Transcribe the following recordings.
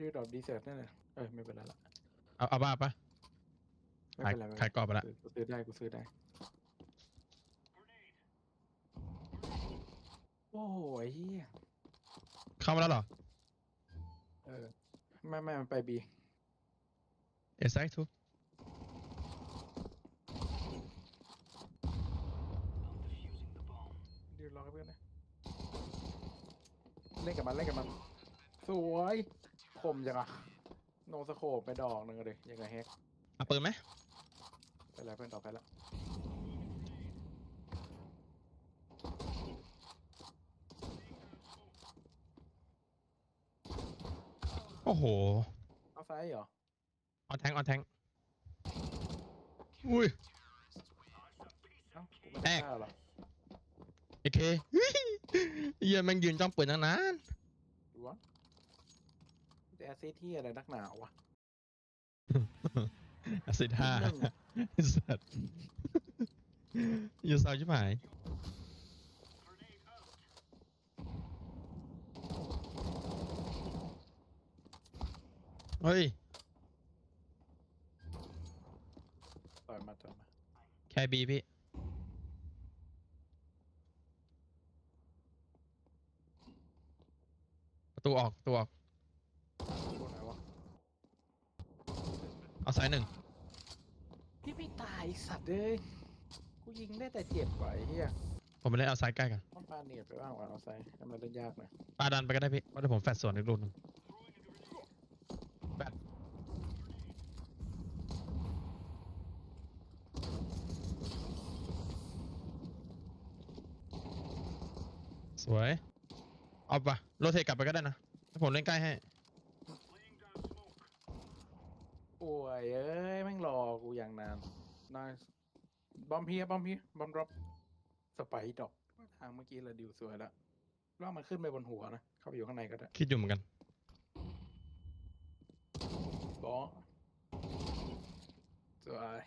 ดีดรอปดีเซิร์ตนั่นแหละเออไม่เป็นไรละเอาเอาบ้าปะไม่ขายเป็นไรไม่เป็นไรขายกรอบไปละกูซื้อได้กูซื้อได้ โอ้ยเฮียเข้ามาแล้วเหรอ เออไม่ไม่มันไปบีเอสไซทูดีรอกับเพื่อนนะเล่นกับมันเล่นกับมัน สวย คมจังอะโนสโคปไปดอกหนึ่งเลยยังไงแฮกเอาปืนไหมไปแล้วเพื่อนต่อไปแล้วโอ้โหเอาซ้ายเหรอออนแทงออนแทงอุ้ยเอ้ากูไม่แตได้กฆ่าเหรอเอเคเหี้ยแม่งยืนจ้องปืนตั้งนาน ดูวะ แต่แอสซิสที่อะไรนักหนาวะสิบห้าหนึ่งอะสัตว์อยู่เสาชิบหายเฮ้ยต่อยมาต่อยมาแค่บีพี่ประตูออกประตูออก ตัวไหนวะ เอาซ้ายหนึ่งพี่ไม่ตายไอ้สัตว์เอ้ยกูยิงได้แต่เจ็บกว่าไอ้เหี้ยผมไปเล่นเอาซ้ายใกล้กันต้องปาเนียดไปบ้างว่าเอาใส่ทำไมเล่นยากหน่อยปาดันไปก็ได้พี่เพราะเดี๋ยวผมแฟดส่วนอีกรูปหนึงแฟดสวยเอาปะโรเทตกลับไปก็ได้นะถ้าผมเล่นใกล้ให้ โอ้ย เอ้ยแม่งรอกูอย่างนานนายบอมเพียบอมเพียบอมดรอปสไปดอกทางเมื่อกี้เราดิวสวยแล้วล่ากมันขึ้นไปบนหัวนะเข้าไปอยู่ข้างในก็ได้คิดอยู่เหมือนกัน บอสวย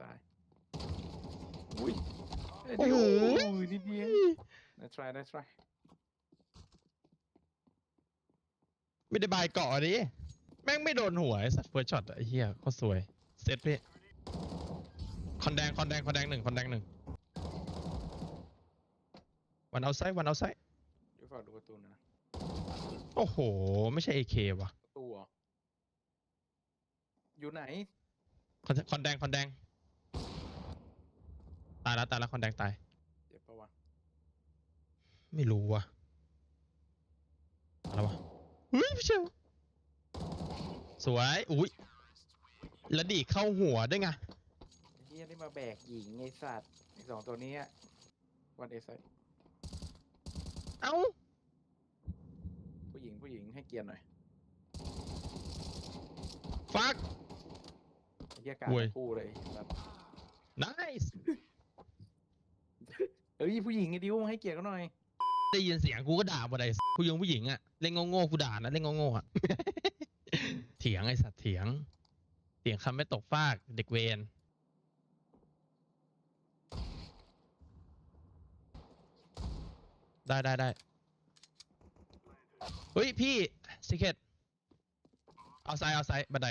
ตายอุ้ยเยโอ้โห ยนิดเดียว Let's try let's try ไม่ได้บายเกาะดิ แม่งไม่โดนหัวไอ้สัตว์เฟิร์สช็อตไอ้เหี้ยโคตรสวย เซตพี่ คอนแดง คอนแดง คอนแดงหนึ่งคอนแดงหนึ่งวันเอาไซวันเอาไซเดี๋ยวฝากดูการ์ตูนนะโอ้โห ไม่ใช่เอเคว่ะประตูเหรออยู่ไหน คอนคอนแดง คอนแดง ตายแล้วตายแล้วคอนแดงตาย เจ็บปะวะไม่รู้ว่ะอะไรวะเฮ้ยพี่เชล สวยอุ้ยแล้วดีดเข้าหัวด้วยไงไอ้เฮียนี่มาแบกหญิงไอสัตว์ไอสองตัวนี้อะวันเอสไอเอ้าผู้หญิงผู้หญิงให้เกียรติหน่อยฟัก ไอ้เฮียการโอ้ยคู่เลยแบบ nice เอ้ยผู้หญิงไอ้ดิวให้เกียรติเขาหน่อยได้ยินเสียงกูก็ด่าหมดเลยผู้หญิงผู้หญิงอะเล่นโง่ๆกูด่านะเล่นโง่ๆอะ เถียงไอสัตว์เถียง เถียงคำไม่ตกฟากเด็กเวนได้ได้ได้เฮ้ย พี่สิเคตเอาไซเอาไซบันได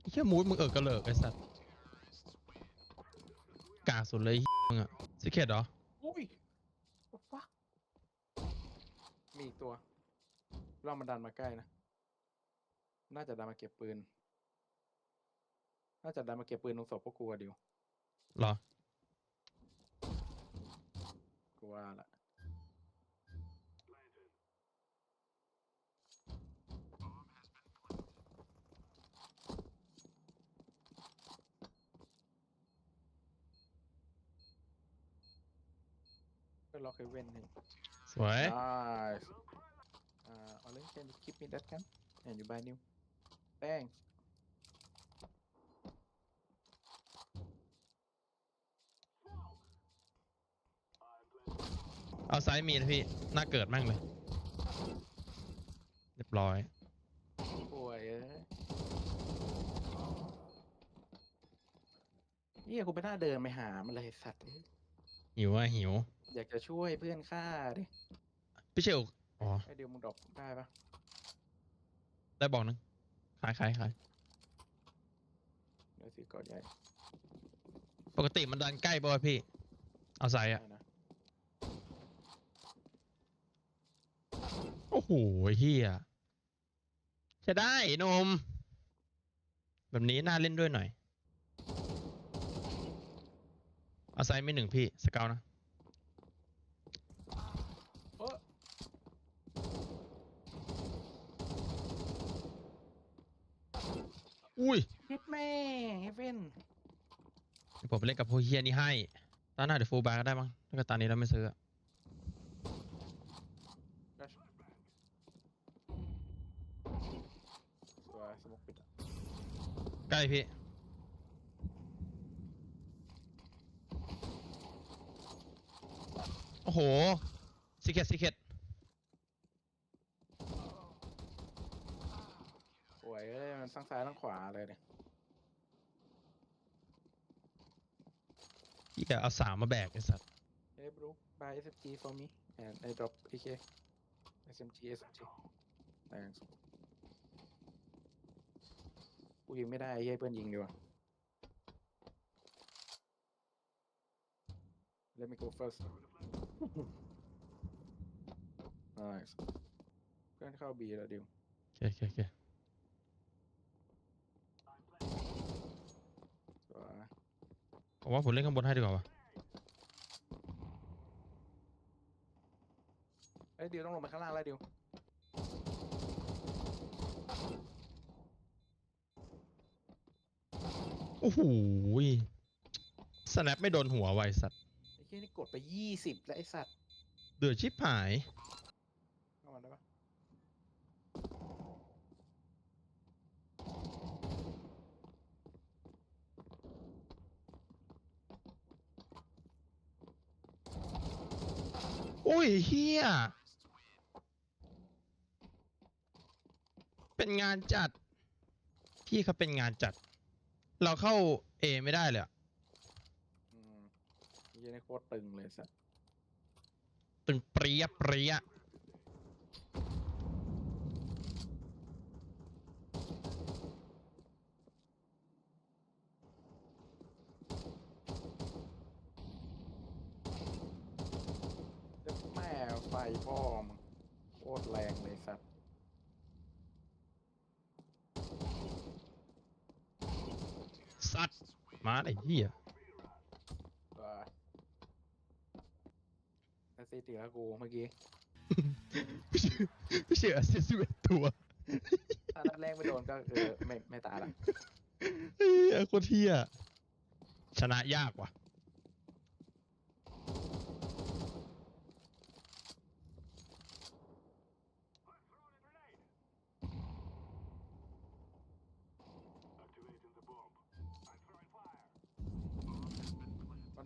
ไอ้เหี้ยมูดมึงเออกระเหลิกไอสัตว์กาสุดเลยมึงอะสิเคตเหรอ อุ้ยฟักมี อีกตัวลองมันดันมาใกล้นะ น่าจะดันมาเก็บปืน น่าจะดันมาเก็บปืนตรงศพพวกกูอะดิวเหรอกูว่าละก็ล็อกให้เว้นหนึ่ง สวย Nice. Uh, Ollie, can you keep me that gun? And you buy new. Thanks. เอาไซส์มีนะพี่น่าเกิดมั่งเลย เรียบร้อย ป่วยเอ้ยเฮียกูไปหน้าเดินไปหามันเลยสัตว์เอ้ยหิวอะหิว อยากจะช่วยเพื่อนฆ่าดิพี่เชลอ๋อ ไอเดียวมึงดรอปได้ปะได้บอกนึงขายขายขายเดี๋ยวสิกอดใหญ่ปกติมันดันใกล้ป่ะวะพี่ เอาใส่อะได้นะโอ้โหเฮียจะได้นม แบบนี้น่าเล่นด้วยหน่อย เอาไซไม่หนึ่งพี่ สเกลนะ เอ้อ อุ้ยฮิตแม่เฮเว่นเดี๋ยวผมไปเล่นกับพวกเฮียนี่ให้ตอนหน้าเดี๋ยวฟูลบาร์ก็ได้มั้งถ้าเกิดตอนนี้เราไม่ซื้ออะสวยสมกปิดอะใกล้พี่ โอ้โหสิเกตสิเกต วยเอ้ยมันทั้งซ้ายทั้งขวาเลยเนี่ยเฮียเอาสามมาแบกไอ้สัตว์เฮ้ยบรู buy SMG for me and I drop AK SMG SMG thanks กูยิงไม่ได้ไอ้เหี้ยเพื่อนยิงดีกว่า Let me go first nice เพื่อนเข้า B แล้วดิว โอเคโอเคโอเค สวย ผมว่าผมเล่นข้างบนให้ดีกว่าวะเอ้ยดิวต้องลงไปข้างล่างแล้วดิวโอ้โหสแนปไม่โดนหัวไวะไอ้สัตว์ไอ้เหี้ยนี่กดไปยี่สิบแล้วไอ้สัตว์ เดือดชิบหาย เข้ามาได้ปะ。อุ้ ยเฮียเป็นงานจัด พี่เขาเป็นงานจัด เราเข้าเอไม่ได้เลยอะอืมไอ้เหี้ยนี่โคตรตึงเลยสัตว์ตึงเปรี้ยเปรี้ย เจ็บแม่ไฟพ่อมึงโคตรแรงเลยสัตว์ สัตว์มาไอ้เหี้ยว้าแอสซิสต์อีกแล้วกูเมื่อกี้ไม่เชื่อไม่เชื่อเสียสิบเอ็ดตัวถ้านัดแรกไม่โดนก็เออไม่ไม่ตายละเฮ้ยโคตรเที่ยชนะยากว่ะ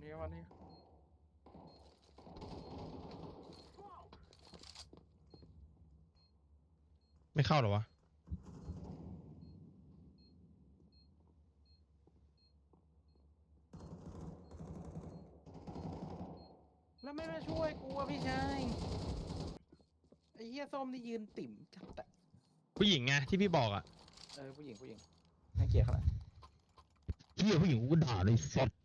วันนี้วันนี้ไม่เข้าเหรอวะ แล้วไม่มาช่วยกูอะพี่ชาย ไอ้เหี้ยส้มนี่ยืนติ่มจัดแต่ ผู้หญิงไงที่พี่บอกอะเออผู้หญิงผู้หญิงน่าเกลียดขนาด เฮียผู้หญิงกูก็ด่าเลยสัตว์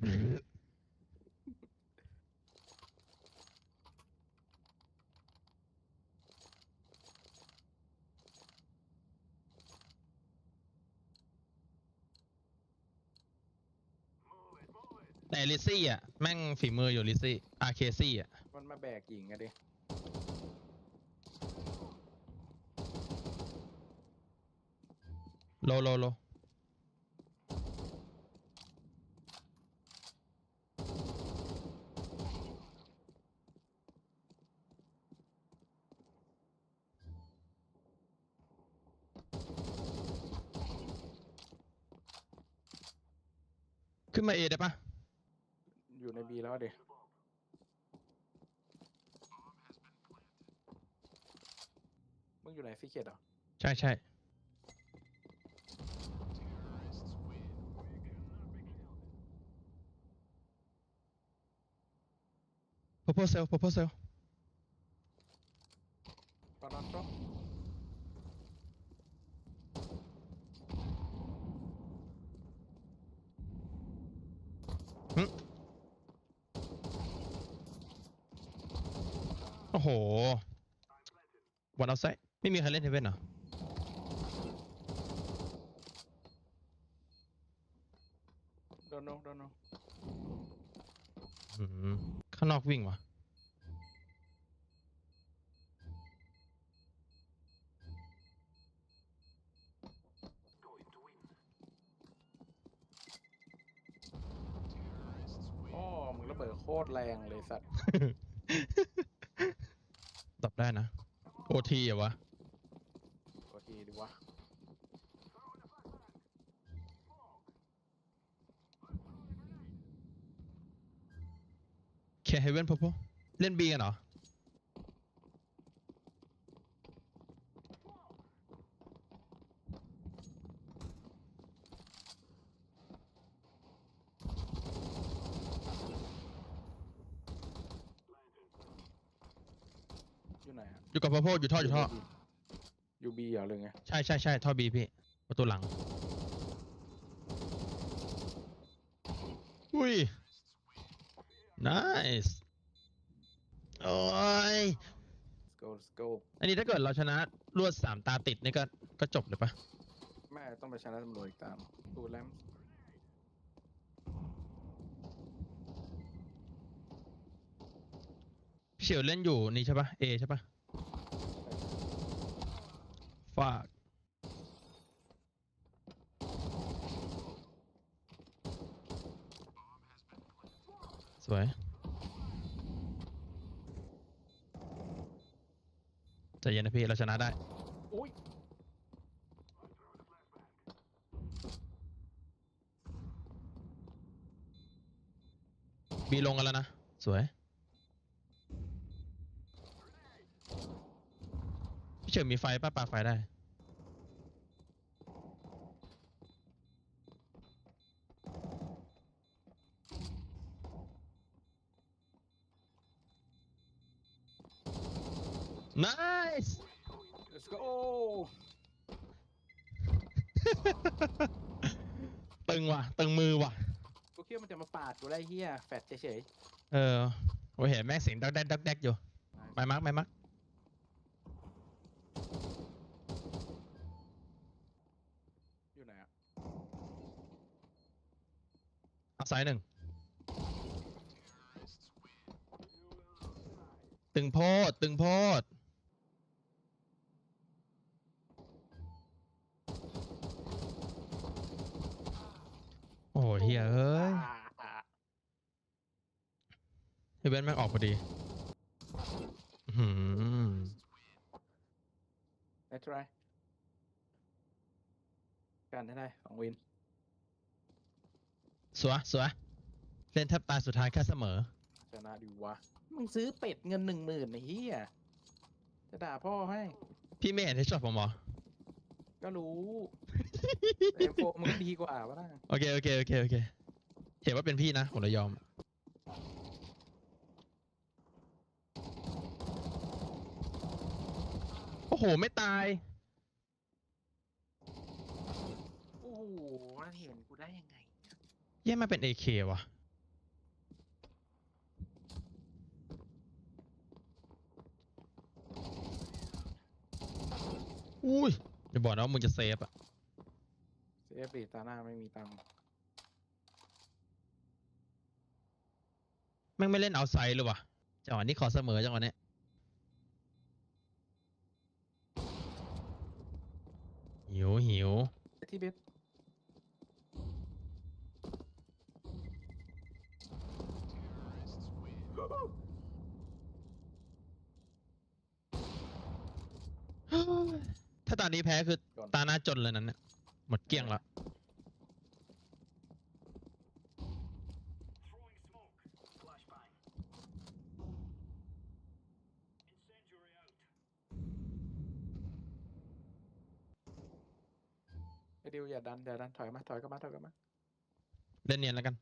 ลิซซี่อะแม่งฝีมืออยู่ลิซซี่อาเคซี่อะมันมาแบกหญิงอะดิโลโลโลขึ้นมาเอได้ปะอยู่ ในบีแล้วดิมึงอยู่ไหนซีเคดเหรอ ใช่ใช่ proposal proposal ตอนนั้นก็โอ้โห วัน เอาไซไม่มีใครเล่นเฮเว่นเหรอโดนโนโดนโนอืมข้างนอกวิ่งวะอ๋อมึงระเบิดโคตรแรงเลยสัตว์ ตอบได้นะ โอทีอะวะกดทีดีวะเคเฮเว่นพอพเล่นบีกันเหรอ อยู่ ไหนอะอยู่กับพอพอยู่ท่ออยู่ท่อ ยูบีเหรอหรือไงใช่ใช่ใช่ท่อบีพี่ ประตูหลัง อุ้ย nice โอ้ย let's go let's go อันนี้ถ้าเกิดเราชนะรวดสามตาติดนี่ก็ก็จบเลยปะแม่ต้องไปชนะตำรวจอีกตามดูแลมพี่เฉียวเล่นอยู่นี่ใช่ปะเอใช่ปะ ฝากสวยใจเย็นนะพี่ เราชนะได้ อุ้ยบีลงกันแล้วนะ สวย เฉิมมีไฟป้าปาไฟได้ nice let's go ตึงว่ะ ตึงมือว่ะกูคิดว่ามันจะมาปาดกูได้เฮียแฟดเฉยเออโอ้เห็นแม่งเสียงดักแดกดักแดกอยู่ๆไม่มักไม่มัก ซ้ายหนึ่งตึงโพดตึงโพดโอ้โหเฮียเอ้ยอ่าอ่าเฮเว่นแม่งออกพอดีอื้อหือได้ทรายกันได้ได้สองวิน วยสวยเล่นแทบตายสุดท้ายแค่เสมอ ชนะดีวะ มึงซื้อเป็ดเงินหนึ่งหมื่นไอ้เฮียจะด่าพ่อให้ พี่ไม่เห็นที่ชอบผมเหรอ ก็รู้แต่โฟมึงดีกว่าวะนะโอเคโอเคโอเคโอเค เห็นว่าเป็นพี่นะผมเลยยอม โอ้โห ไม่ตาย โอ้โหมันเห็นกูได้ยังไง เย่มาเป็น AK ว่ะอุ้ยอย่าบอกนะว่ามึงจะเซฟอะเซฟดิตาหน้าไม่มีตังค์แม่งไม่เล่นเอาไซด์เลยว่ะจังหวะนี้ขอเสมอจังหวะเนี้ยหิวหิวที่เบ็ด แพ้คือตาหน้าจนเลยนั้นเนี่ยหมดเกลี้ยงละไอ้ดิวอย่าดันอย่าดันถอยมาถอยกลับมาถอยกลับมาเล่นเนียนแล้วกัน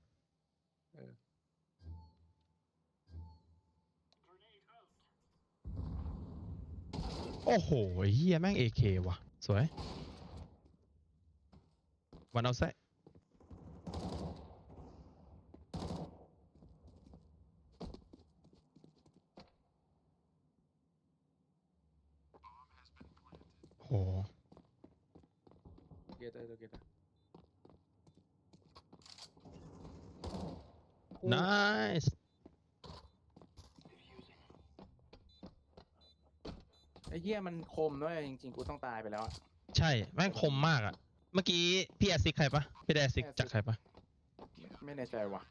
โอ้โหเฮียแม่งเอเควะ สวย วันเอาแซะโห เกตเตอร์เกตเตอร์ nice เหี้ยมันคมด้วยจริงๆ กูต้องตายไปแล้วอะใช่แม่งคมมากอะเมื่อกี้พี่แอซิกใครปะพี่ได้แอซิกแอซิกจากใครปะ ไม่แน่ใจว่ะ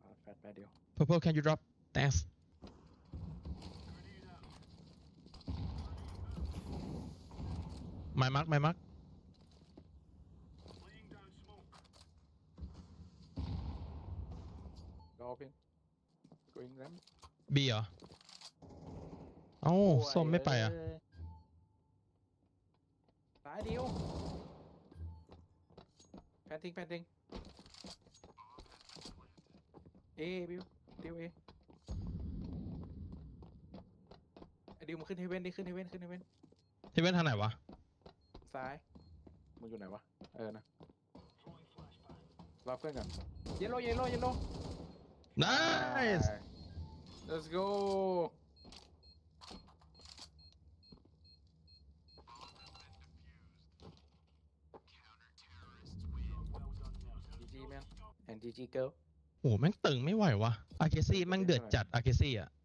เอาแฟดไปเดียว purple can you drop thanks ไม่มักไม่มัก รอเพียง going ram บีเหรอ เอ้าส้มไม่ไปอะเยตายเดียวแพนทิ้งแพนทิ้งเอบิวเดียวเอไอดิวมันขึ้นเฮเว่นดิขึ้นเฮเว่นขึ้นเฮเว่นที่เป็นทางไหนวะ ซ้ายมึงอยู่ไหนวะเออนะรอเพื่อนก่อนเยลโล่เยลโล่เยลโล่ nice let's go จี จีแมน and GG girl โอ้แม่งตึงไม่ไหววะอาเคซี่แม่งเดือดจัดอาเคซี่อะ